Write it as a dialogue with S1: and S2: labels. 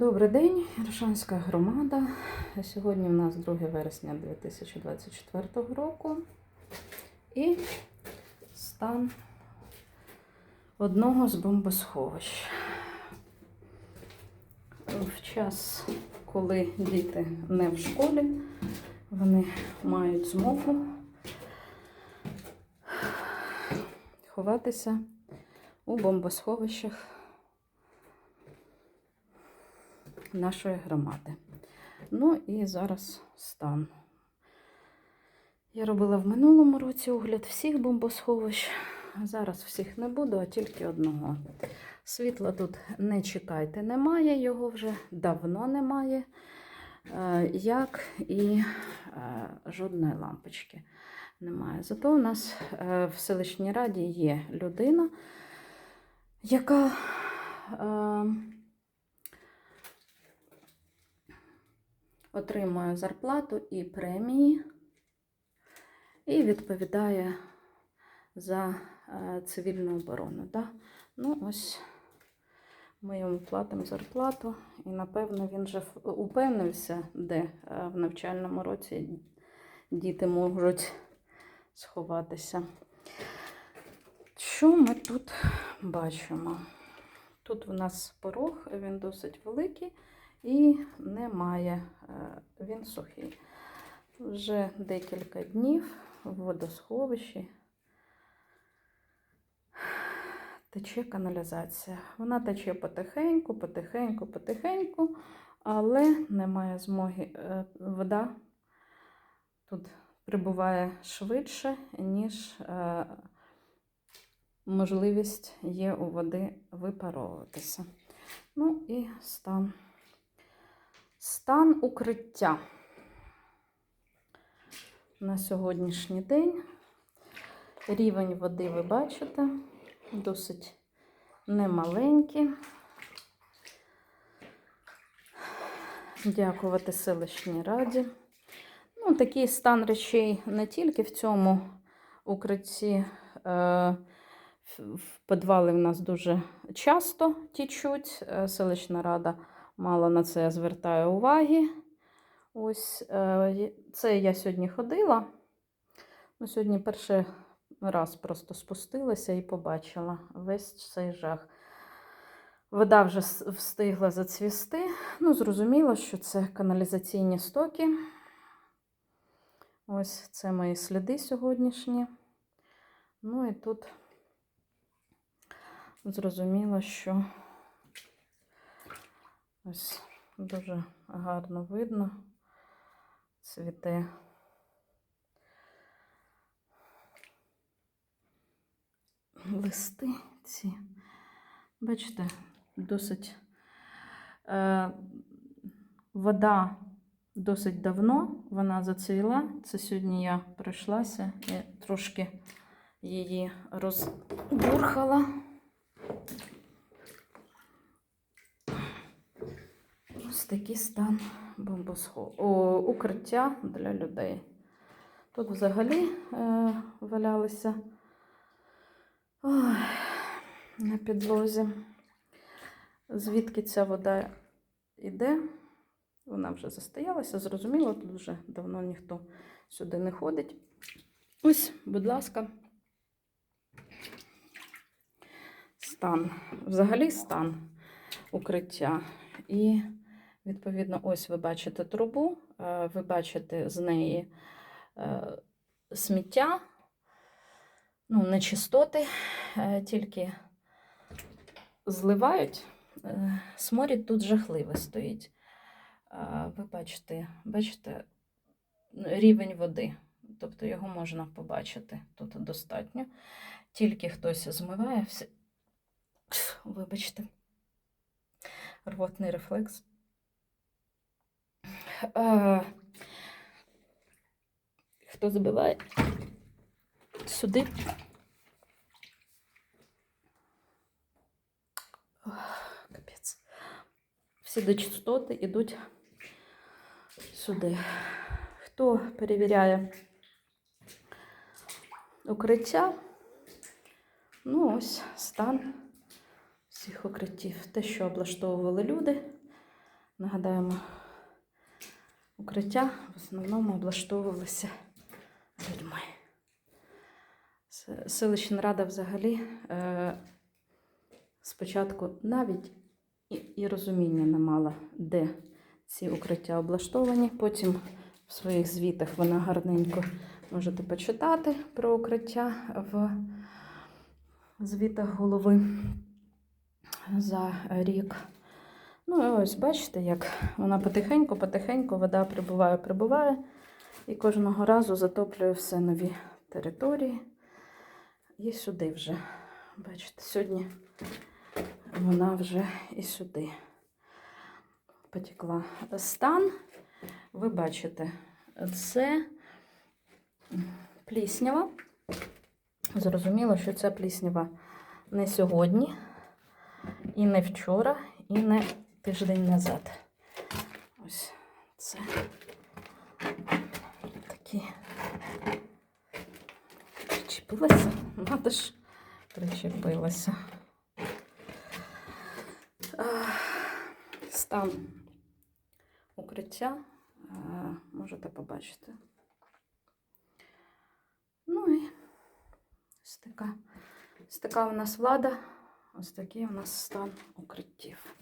S1: Добрий день, Іршанська громада. Сьогодні у нас 2 вересня 2024 року і стан одного з бомбосховищ. В час, коли діти не в школі, вони мають змогу ховатися у бомбосховищах нашої громади. Ну і зараз стан. Я робила в минулому році огляд всіх бомбосховищ. Зараз всіх не буду, а тільки одного. Світла тут не чекайте, немає, його вже давно немає, е, як і е, жодної лампочки немає. Зато у нас е, в селищній раді є людина, яка отримує зарплату і премії, і відповідає за е, цивільну оборону. Да? Ну, ось ми йому платимо зарплату, і напевно він вже упевнився, де е, в навчальному році діти можуть сховатися. Що ми тут бачимо? Тут у нас порог, він досить великий і немає, е, він сухий. Вже декілька днів в водосховищі тече каналізація. Вона тече потихеньку, потихеньку, потихеньку, але немає змоги. е, Вода тут прибуває швидше, ніж е, можливість є у води випаровуватися. Ну і стан. Стан укриття на сьогоднішній день. Рівень води ви бачите, досить немаленький. Дякувати селищній раді. Ну, такий стан речей не тільки в цьому укритті. Е, в- підвали в нас дуже часто тічуть. Е, Селищна рада мало на це звертає уваги. Ось е, це я сьогодні ходила. Ну, сьогодні перший раз просто спустилася і побачила весь цей жах. Вода вже встигла зацвісти. Ну, зрозуміло, що це каналізаційні стоки. Ось це мої сліди сьогоднішні. Ну і тут зрозуміло, що ось дуже гарно видно цвіте. Листи ці. Бачите, досить е, вода досить давно, вона зацвіла. Це сьогодні я пройшлася і трошки її розбурхала. Ось такий стан бомбосхов... О, укриття для людей. Тут взагалі е, валялися ой, на підлозі. Звідки ця вода йде? Вона вже застоялася, зрозуміло, тут вже давно ніхто сюди не ходить. Ось, будь ласка, стан. Взагалі стан укриття. І, відповідно, ось ви бачите трубу, е, ви бачите з неї е, сміття, ну, нечистоти, е, тільки зливають. Сморід тут жахливо стоїть. Ви бачите, бачите рівень води, тобто його можна побачити тут достатньо. Тільки хтось змиває все. Вибачте, рвотний рефлекс. А, Хто забиває сюди? Капець. Всі нечистоти йдуть сюди. Хто перевіряє укриття? Ну, ось стан всіх укриттів. Те, що облаштовували люди, Нагадаємо, укриття в основному облаштовувалися людьми. Селищна рада взагалі е, спочатку навіть і, і розуміння не мала, де ці укриття облаштовані. Потім в своїх звітах вона гарненько можете почитати про укриття в звітах голови за рік. Ну, і ось бачите, як вона потихеньку, потихеньку вода прибуває, прибуває, і кожного разу затоплює все нові території. І сюди вже. Бачите, сьогодні вона вже і сюди потекла. Стан, ви бачите, це пліснява. Зрозуміло, що ця пліснява не сьогодні, і не вчора, і не тиждень назад. Ось це такі причепилася. Надо ж причепилася. Стан укриття е, можете побачити. Ну і ось така, ось така у нас влада, ось такий у нас стан укриттів.